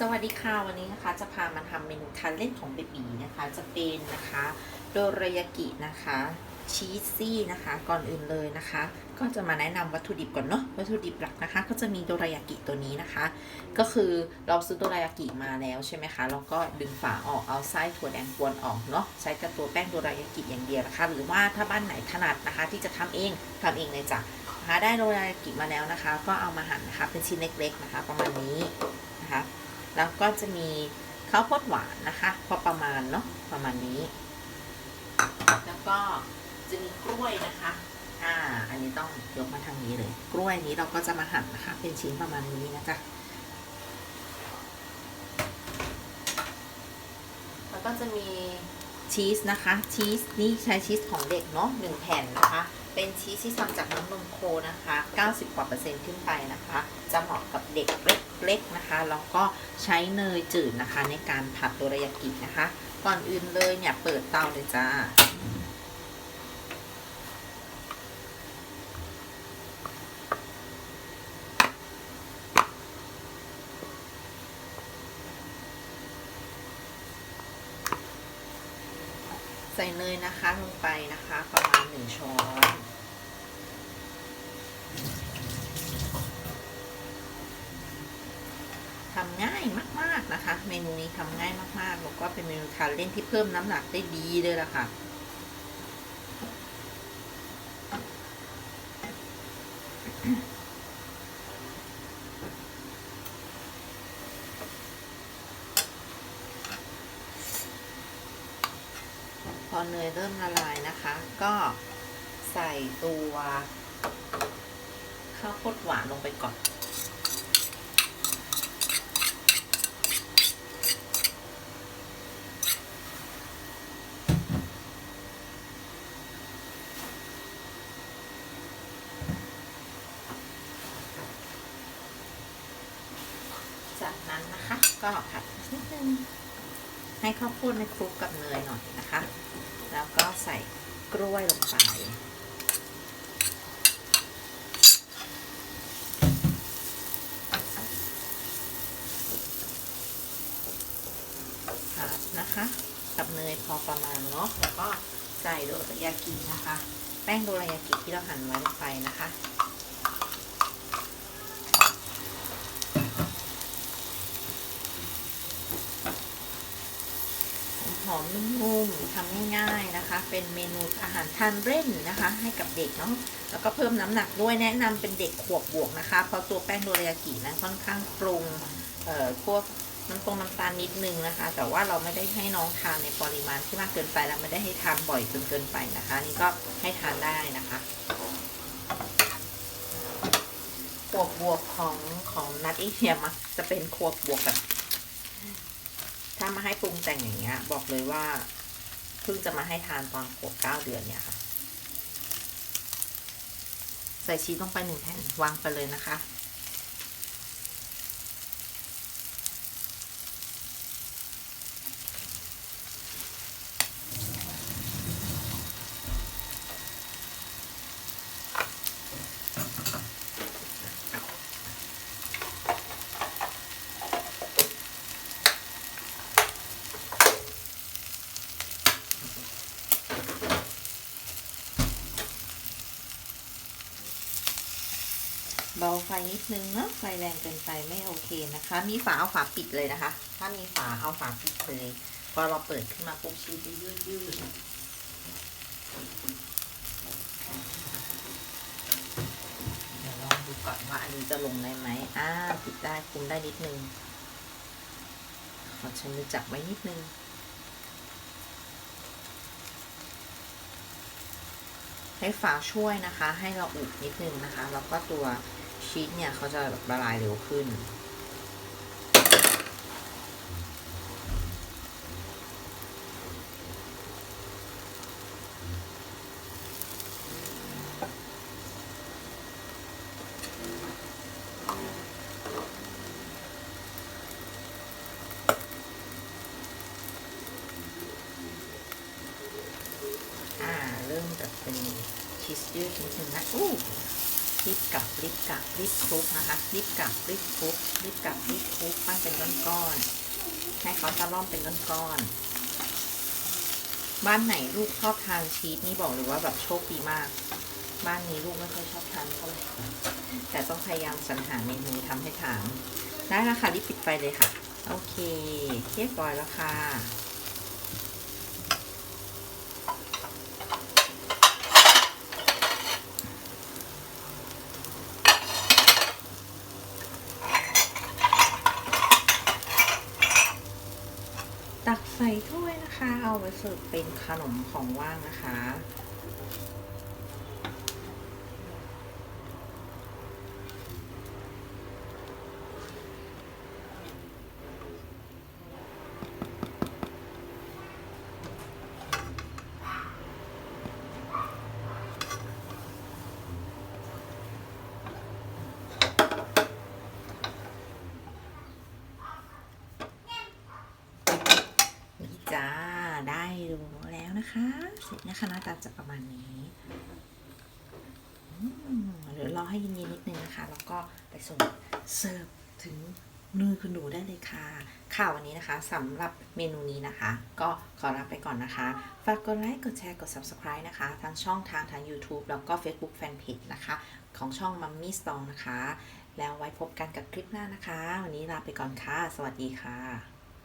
สวัสดีค่ะวันนี้นะคะจะพามาทำเมนูทานเล่นของเบบีนะคะ จะเป็นนะคะโดรายากินะคะชีสซี่นะคะก่อนอื่นเลยนะคะ ก็จะมาแนะนำวัตถุดิบก่อนเนาะวัตถุดิบหลักนะคะ ก็จะมีโดรายากิตัวนี้นะคะ ก็คือเราซื้อโดรายากิมาแล้วใช่ไหมคะเราก็ดึงฝาออกเอาไส้ถั่วแดงกวนออกเนาะใช้กับตัวแป้งโดรายากิอย่างเดียวนะคะ หรือว่าถ้าบ้านไหนถนัดนะคะ ที่จะทำเองทำเองเลยจ้ะหาได้โดรายากิมาแล้วนะคะ ก็เอามาหั่นนะคะเป็นชิ้นเล็กๆนะคะ ประมาณนี้นะคะ แล้วก็จะมีข้าวโพดหวานนะคะพอประมาณเนาะประมาณนี้ แล้วก็จะมีกล้วยนะคะ อ่า อันนี้ต้องยกมาทางนี้เลย กล้วยนี้เราก็จะมาหั่นนะคะ เป็นชิ้นประมาณนี้นะจ๊ะแล้วก็จะมีชีสนะคะ ชีสนี่ใช้ชีสของเด็กเนาะหนึ่งแผ่นนะคะ เป็นชีสที่ทำจากน้ำนมโคนะคะ 90กว่าเปอร์เซ็นต์ขึ้นไปนะคะ จะเหมาะกับเด็กเล็ก ๆนะคะแล้วก็ใช้เนยจืดนะคะ ในการผัดโดรายากินะคะ ก่อนอื่นเลยเนี่ยเปิดเตาเลยจ้าใส่เนยนะคะลงไปนะคะ ประมาณหนึ่งช้อนำง่ายมาก ๆนะคะ เมนูนี้ทำง่ายมากๆแล้วก็เป็นเมนูทานเล่นที่เพิ่มน้ำหนักได้ดีเลยล่ะค่ะพอเนยเริ่มละลายนะคะ ก็ใส่ตัวข้าวโพดหวานลงไปก่อน นั้นนะคะ ก็ผัดนิดนึงให้ข้าวโพดในคลุกกับเนยหน่อยนะคะ แล้วก็ใส่กล้วยลงไปผัดนะคะ กับเนยพอประมาณเนาะแล้วก็ใส่โดรายากินะคะ แป้งโดรายากิที่เราหั่นไว้ลงไปนะคะ หอมนุ่มๆทำง่ายๆนะคะ เป็นเมนูอาหารทานเล่นนะคะ ให้กับเด็กเนาะแล้วก็เพิ่มน้ำหนักด้วยแนะนำเป็นเด็กขวบบวกนะคะ เพราะตัวแป้งโดรยากินั้นค่อนข้างปรุงเอ่อพวกน้ำตรงน้ำตาลนิดนึงนะคะ แต่ว่าเราไม่ได้ให้น้องทานในปริมาณที่มากเกินไปแล้วไม่ได้ให้ทานบ่อยจนเกินไปนะคะ นี่ก็ให้ทานได้นะคะขวบบวกของของนัดอีเทียมจะเป็นขวบบวกแบบ ถ้ามาให้ปรุงแต่งอย่างเงี้ย บอกเลยว่าเพิ่งจะมาให้ทานตอนขวบเก้าเดือนเนี่ยค่ะ ใส่ชีสลงไปหนึ่งแผ่นวางไปเลยนะคะ เบาไฟนิดนึงเนาะไฟแรงเกินไปไม่โอเคนะคะ มีฝาเอาฝาปิดเลยนะคะ ถ้ามีฝาเอาฝาปิดเลยพอเราเปิดขึ้นมาปุ๊บชีสจะยืดยืดเดี๋ยวลองดูก่อนว่าอันนี้จะลงได้ไหมอ่าปิดได้คุมได้นิดนึงขอใช้มือจับไว้นิดนึงให้ฝาช่วยนะคะ ให้เราอุดนิดนึงนะคะ แล้วก็ตัว ชีสเนี่ยเขาจะแบบละลายเร็วขึ้น อ่า เริ่มจะเป็นชีสยืดนิดนึงนะอู้ รีบกลับรีบกลับรีบคลุกนะคะรีบกลับรีบคลุกรีบกลับรีบคลุกปั้นเป็นก้อนๆให้เขาตะล่อมเป็นก้อนๆบ้านไหนลูกชอบทานชีสนี่บอกเลยว่าแบบโชคดีมาก บ้านนี้ลูกไม่ค่อยชอบทานเท่าไหร่แต่ต้องพยายามสรรหาเมนูทำให้ทานได้แล้วค่ะรีบปิดไฟเลยค่ะ โอเคเรียบร้อยแล้วค่ะ ใส่ถ้วยนะคะ เอาไว้เสิร์ฟเป็นขนมของว่างนะคะ นี่จ้า ได้ดูแล้วนะคะ เสร็จ นะคะหน้าตาจะประมาณนี้อืมเดี๋ยวรอให้เย็นๆนิดนึงนะคะ แล้วก็ไปส่งเสิร์ฟถึงมือคุณหนูได้เลยค่ะ ข่าววันนี้นะคะสำหรับเมนูนี้นะคะ ก็ขอลาไปก่อนนะคะ ฝากกดไลค์กดแชร์กด subscribe นะคะ ทั้งช่องทางทาง YouTube แล้วก็ Facebook Fanpage นะคะ ของช่อง Mummy Stong นะคะ แล้วไว้พบกันกับคลิปหน้านะคะ วันนี้ลาไปก่อนค่ะ สวัสดีค่ะ